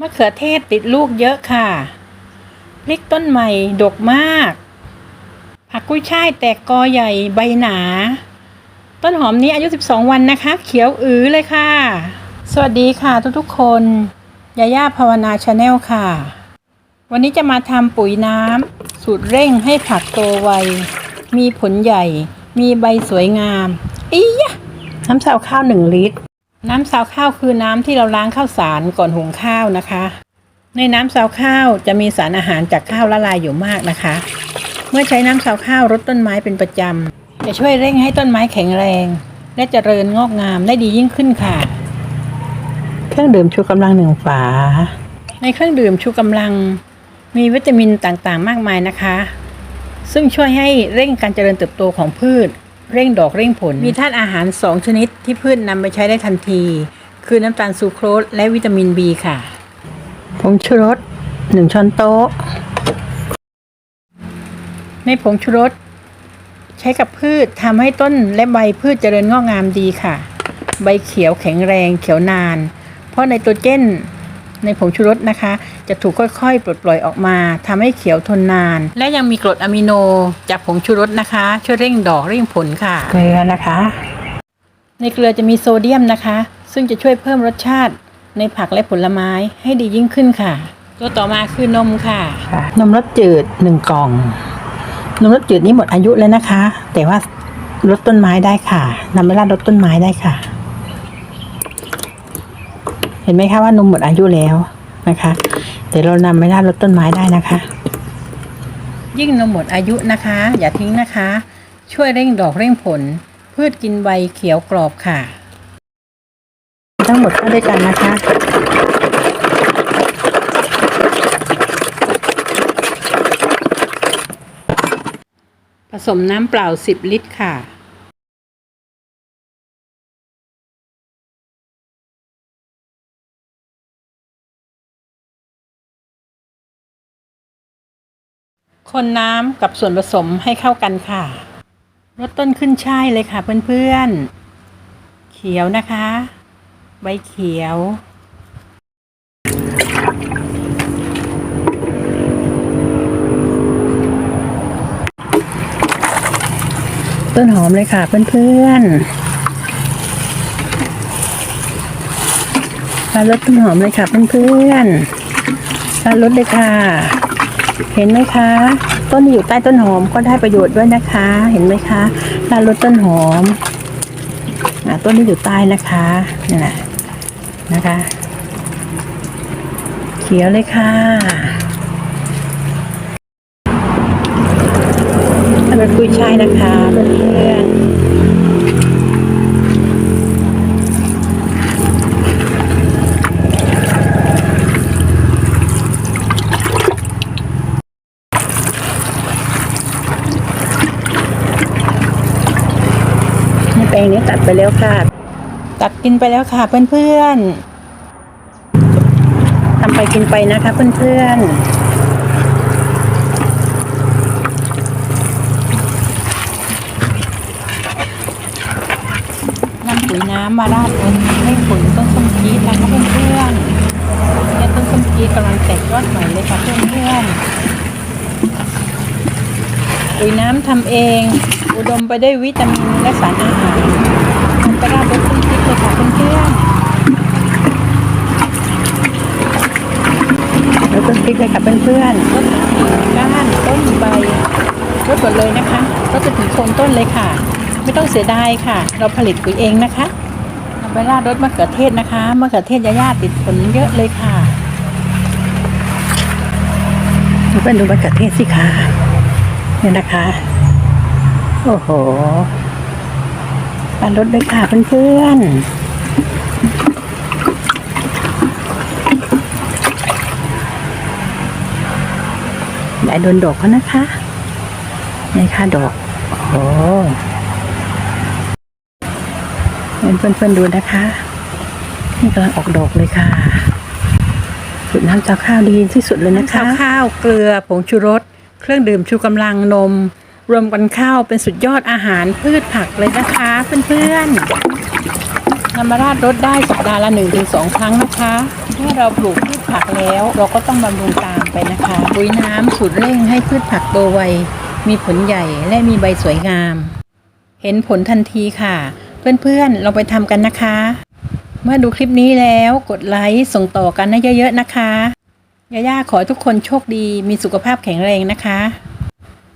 มะเขือเทศติดลูกเยอะค่ะพริกต้นใหม่ดกมาก ผักกุ้ยช่ายแตกกอใหญ่ใบหนา ต้นหอมนี้อายุ 12 วันนะคะ เขียวอือเลยค่ะ สวัสดีค่ะทุกๆคนยาย่าภาวนาชาแนลค่ะ วันนี้จะมาทำปุ๋ยน้ำสูตรเร่งให้ผักโตไว มีผลใหญ่ มีใบสวยงามอียะน้ำซาวข้าวหนึ่งลิตร น้ำซาวข้าวคือน้ำที่เราล้างข้าวสารก่อนหุงข้าวนะคะ ในน้ำซาวข้าวจะมีสารอาหารจากข้าวละลายอยู่มากนะคะ เมื่อใช้น้ำซาวข้าวรดต้นไม้เป็นประจำจะช่วยเร่งให้ต้นไม้แข็งแรง และเจริญงอกงามได้ดียิ่งขึ้นค่ะ เครื่องดื่มชูกำลังหนึ่งฝา ในเครื่องดื่มชูกำลัง มีวิตามินต่างๆ มากมายนะคะ ซึ่งช่วยให้เร่งการเจริญเติบโตของพืช เร่งดอกเร่งผล มีธาตุอาหาร 2 ชนิดที่พืชนำไปใช้ได้ทันที คือน้ำตาลซูโครสและวิตามิน B ค่ะ ผงชูรส 1 ช้อนโต๊ะ ในผงชูรส ใช้กับพืชทำให้ต้นและใบพืชเจริญงอกงามดีค่ะ ใบเขียวแข็งแรงเขียวนาน เพราะไนโตรเจน ในผงชูรสนะคะ จะถูกค่อยๆ ปลดปล่อยออกมาทำให้เขียวทนนาน และยังมีกรดอะมิโนจากผงชูรสนะคะ ช่วยเร่งดอกเร่งผลค่ะเกลือนะคะ ในเกลือจะมีโซเดียมนะคะ ซึ่งจะช่วยเพิ่มรสชาติในผักและผลไม้ให้ดียิ่งขึ้นค่ะ ตัวต่อมาคือนมค่ะ นมรสจืดหนึ่งกล่อง นมรสจืดนี้หมดอายุแล้วนะคะ แต่ว่าลดต้นไม้ได้ค่ะนำไปราดลดต้นไม้ได้ค่ะ เห็นไหมคะว่านมหมดอายุแล้วนะคะแต่เรานำไปราดลดต้นไม้ได้นะคะ ยิ่งนมหมดอายุนะคะ อย่าทิ้งนะคะ ช่วยเร่งดอกเร่งผล พืชกินใบเขียวกรอบค่ะ ทั้งหมดเข้าด้วยกันนะคะผสมน้ำเปล่า 10 ลิตรค่ะ คนน้ำกับส่วนผสมให้เข้ากันค่ะรดต้นขึ้นช่ายเลยค่ะเพื่อนๆ เขียวนะคะ ใบเขียวต้นหอมเลยค่ะเพื่อนๆทานรสต้นหอมเลยค่ะเพื่อนๆทานรสเลยค่ะ เห็นไหมคะ ต้นที่อยู่ใต้ต้นหอมก็ได้ประโยชน์ด้วยนะคะ เห็นไหมคะทานรสต้นหอมอะต้นที่อยู่ใต้นะคะนี่นะนะคะ เขียวเลยค่ะเป็นกุยช่ายนะคะเพื่อนๆ ในแป ลงนี้ตัดไปแล้วค่ะ ตัดกินไปแล้วค่ะ เพื่อนๆทำไปกินไปนะคะ เพื่อนๆนำปุ๋ยน้ำมาราดบนให้ผลต้นส้มจี๊ดนะคะเพื่อนๆและต้นส้มจี๊ดกำลังแตกยอดใหม่เลยค่ะเพื่อนๆปุ๋ยน้ำทำเอง อุดมไปด้วยวิตามินและสารอาหารนำไปราดรสต้นพริกเลยค่ะเพื่อนๆรสต้นพริกเลยค่ะเพื่อนๆรสก้านต้นใบรสหมดเลยนะคะรสจนถึงโคนต้นเลยค่ะ ไม่ต้องเสียดายค่ะ เราผลิตปุ๋ยเองนะคะนำไปราดรสมะเขือเทศนะคะมะเขือเทศยาย่าติดผลเยอะเลยค่ะเพื่อนดูมะเขือเทศสิคะเนี่ยนะคะ โอ้โหปลารถด้วยค่ะเพื่อนๆอย่าโดนดอกเขานะคะนี่ค่ะดอก โอ้โหเพื่อนเพื่อนๆดูนะคะ นี่กำลังออกดอกเลยค่ะสูตรน้ำชาข้าวดีที่สุดเลยนะคะข้าว เกลือ ผงชูรส เครื่องดื่มชูกำลังนม รวมกันข้าวเป็นสุดยอดอาหารพืชผักเลยนะคะเพื่อนๆนำมาราดรถได้สัปดาห์ละ1-2ครั้งนะคะเมื่อเราปลูกพืชผักแล้ว เราก็ต้องบำรุงตามไปนะคะปุ๋ยน้ำสูตรเร่งให้พืชผักโตไวมีผลใหญ่และมีใบสวยงาม เห็นผลทันทีค่ะ เพื่อนๆเราไปทำกันนะคะ เมื่อดูคลิปนี้แล้วกดไลค์ส่งต่อกันให้เยอะๆนะคะย่าย่าขอทุกคนโชคดีมีสุขภาพแข็งแรงนะคะ